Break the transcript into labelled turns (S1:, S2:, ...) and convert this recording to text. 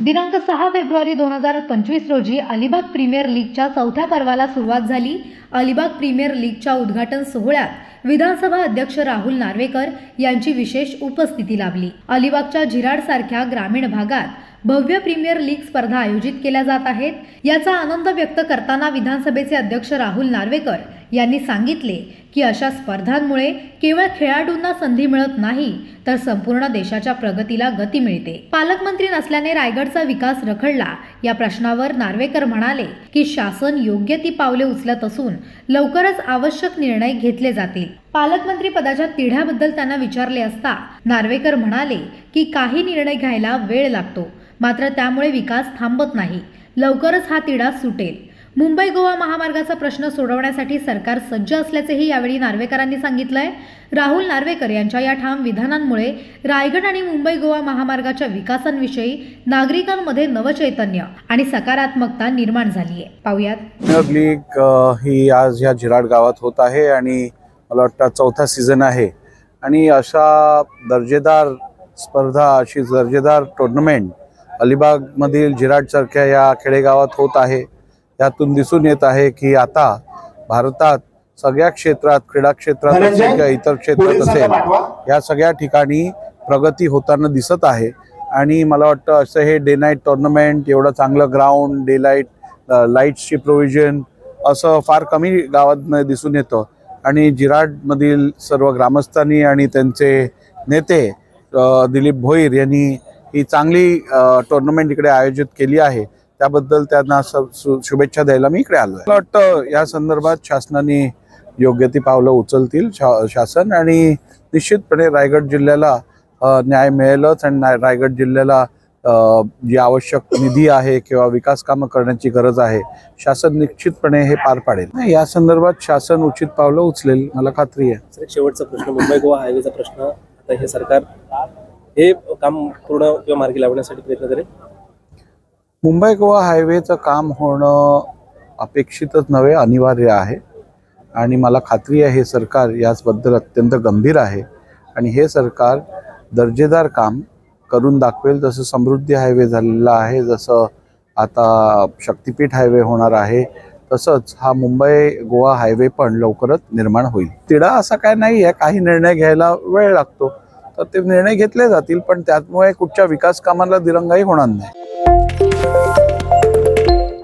S1: दिनांक सहा फेब्रुवारी दोन हजार पंचवीस रोजी अलिबाग प्रीमियर लीगच्या चौथ्या पर्वाला सुरुवात झाली. अलिबाग प्रीमियर लीगच्या उद्घाटन सोहळ्यात विधानसभा अध्यक्ष राहुल नार्वेकर यांची विशेष उपस्थिती लाभली. अलिबागच्या झिराडसारख्या ग्रामीण भागात भव्य प्रीमियर लीग स्पर्धा आयोजित केल्या जात आहेत. याचा आनंद व्यक्त करताना विधानसभेचे अध्यक्ष राहुल नार्वेकर यांनी सांगितले की अशा स्पर्धांमुळे केवळ खेळाडूंना संधी मिळत नाही तर संपूर्ण देशाच्या प्रगतीला गती मिळते. पालकमंत्री नसल्याने रायगडचा विकास रखडला. या प्रश्नावर नार्वेकर म्हणाले की शासन योग्य ती पावले उचलत असून लवकरच आवश्यक निर्णय घेतले जातील. पालकमंत्री पदाच्या तिढ्याबद्दल त्यांना विचारले असता नार्वेकर म्हणाले की काही निर्णय घ्यायला वेळ लागतो मात्र त्यामुळे विकास थांबत नाही. लवकरच हा तिढा सुटेल. मुंबई गोवा महामार्गाचा प्रश्न सोडवण्यासाठी सरकार सज्ज असल्याचेही यावेळी नार्वेकरांनी सांगितलं आहे राहुल नार्वेकर यांच्या या ठाम विधानांमुळे रायगड आणि मुंबई गोवा महामार्गाच्या विकासांविषयी नागरिकांमध्ये नवचैतन्य आणि सकारात्मकता निर्माण झाली आहे पाहुयात
S2: लीग ही आज ह्या झिराड गावात होत आहे आणि मला वाटतं चौथा सीझन आहे. आणि अशा दर्जेदार स्पर्धा अशी दर्जेदार टुर्नामेंट अलिबागमधील झिराडसारख्या या खेडेगावात होत आहे. यातून दिसून येत आहे की आता भारतात सगळ्या क्षेत्रात क्रीडा क्षेत्रात असेल किंवा इतर क्षेत्रात असेल या सगळ्या ठिकाणी प्रगती होताना दिसत आहे. आणि मला वाटतं असं हे डे नाईट टुर्नामेंट एवढं चांगलं ग्राउंड डे लाइट लाईट्सची प्रोव्हिजन असं फार कमी गावात दिसून येतं. आणि जिराडमधील सर्व ग्रामस्थांनी आणि त्यांचे नेते दिलीप भोईर यांनी ही चांगली टुर्नामेंट इकडे आयोजित केली आहे. त्याबद्दल त्यांना शुभेच्छा द्यायला मी इकडे आलो मला वाटतं या संदर्भात शासनाने योग्य ती पावलं उचलतील शा- शासन आणि निश्चितपणे रायगड जिल्ह्याला न्याय मिळेलच आणि रायगड जिल्ह्याला जी आवश्यक निधी आहे किंवा विकास कामं करण्याची गरज आहे शासन निश्चितपणे हे पार पाडेल. नाही, या संदर्भात शासन उचित पावलं उचलेल मला खात्री आहे.
S3: शेवटचा प्रश्न मुंबई गोवा हायवेचा प्रश्न आता हे सरकार हे काम पूर्ण किंवा मार्गी लावण्यासाठी प्रयत्न करेल?
S2: मुंबई गोवा हायवेचं काम होणं अपेक्षितच नव्हे अनिवार्य आहे. आणि मला खात्री आहे हे सरकार याचबद्दल अत्यंत गंभीर आहे. आणि हे सरकार दर्जेदार काम करून दाखवेल जसं समृद्धी हायवे झालेला आहे जसं आता शक्तिपीठ हायवे होणार आहे तसंच हा मुंबई गोवा हायवे पण लवकरच निर्माण होईल. तिढा असा काय नाही आहे काही निर्णय घ्यायला वेळ लागतो. तर ते निर्णय घेतले जातील पण त्यामुळे कुठच्या विकास कामाला दिरंगाई होणार नाही. Thank you.